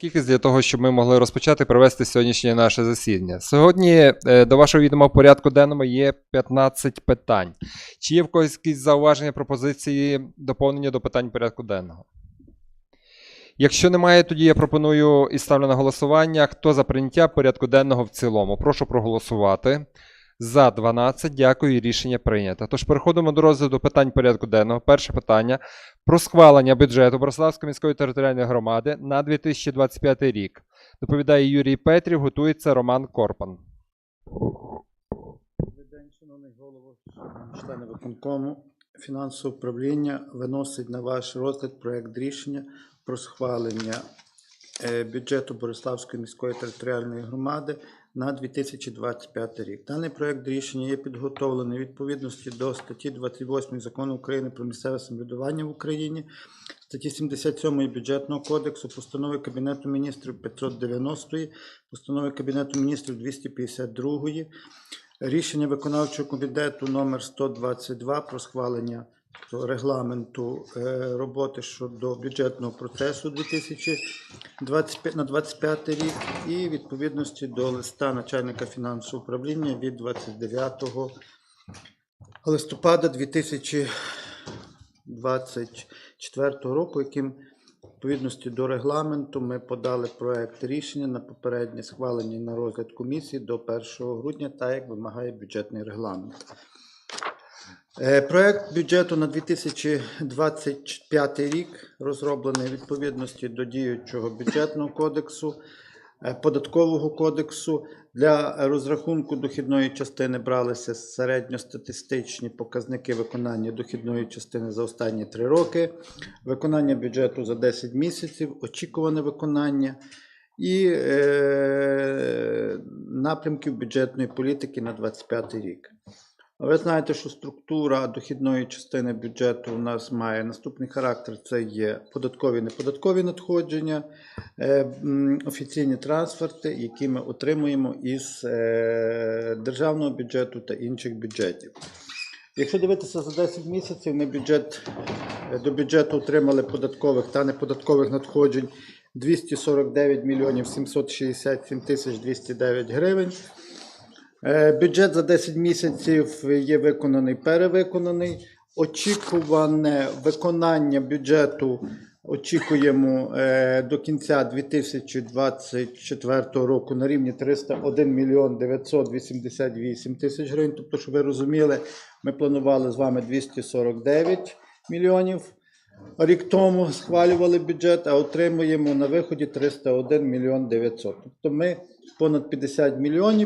Кількість для того, щоб ми могли розпочати провести сьогоднішнє наше засідання. Сьогодні е, до вашого відома в порядку денному є 15 питань. Чи є в когось якісь зауваження, пропозиції, доповнення до питань порядку денного? Якщо немає, тоді я пропоную і ставлю на голосування. Хто за прийняття порядку денного в цілому? Прошу проголосувати. За 12. Дякую. Рішення прийнято. Тож переходимо до розгляду питань порядку денного. Перше питання про схвалення бюджету Брославської міської територіальної громади на 2025 рік. Доповідає Юрій Петрів, готується Роман Корпан. Добрий день, шановний голово, члени виконкому. Фінансове управління виносить на ваш розгляд проект рішення про схвалення е, бюджету Бориславської міської територіальної громади на 2025 рік. Даний проект рішення є підготовлений відповідності до статті 28 Закону України про місцеве самоврядування в Україні, статті 77 бюджетного кодексу, постанови Кабінету міністрів 590, постанови Кабінету міністрів 252, Рішення виконавчого комітету номер 122 про схвалення регламенту е, роботи щодо бюджетного процесу 2025 на 25 рік і відповідності до листа начальника фінансового управління від 29 листопада 2024 року, яким відповідності до регламенту ми подали проект рішення на попереднє схвалення на розгляд комісії до 1 грудня, так як вимагає бюджетний регламент. Е, Проект бюджету на 2025 рік розроблений у відповідності до діючого бюджетного кодексу, е, податкового кодексу. Для розрахунку дохідної частини бралися середньостатистичні показники виконання дохідної частини за останні три роки, виконання бюджету за 10 місяців, очікуване виконання і е, напрямків бюджетної політики на 2025 рік. Ви знаєте, що структура дохідної частини бюджету у нас має наступний характер: це є податкові неподаткові надходження, е, офіційні трансферти, які ми отримуємо із е, державного бюджету та інших бюджетів. Якщо дивитися за 10 місяців, ми бюджет, е, до бюджету отримали податкових та неподаткових надходжень 249 мільйонів 767 тисяч 209 гривень. Е, Бюджет за 10 місяців є виконаний, перевиконаний. Очікуване виконання бюджету очікуємо е, до кінця 2024 року на рівні 301 мільйон 988 тисяч гривень. Тобто, щоб ви розуміли, ми планували з вами 249 мільйонів. Рік тому схвалювали бюджет, а отримуємо на виході 301 мільйон 900. Тобто ми понад 50 мільйонів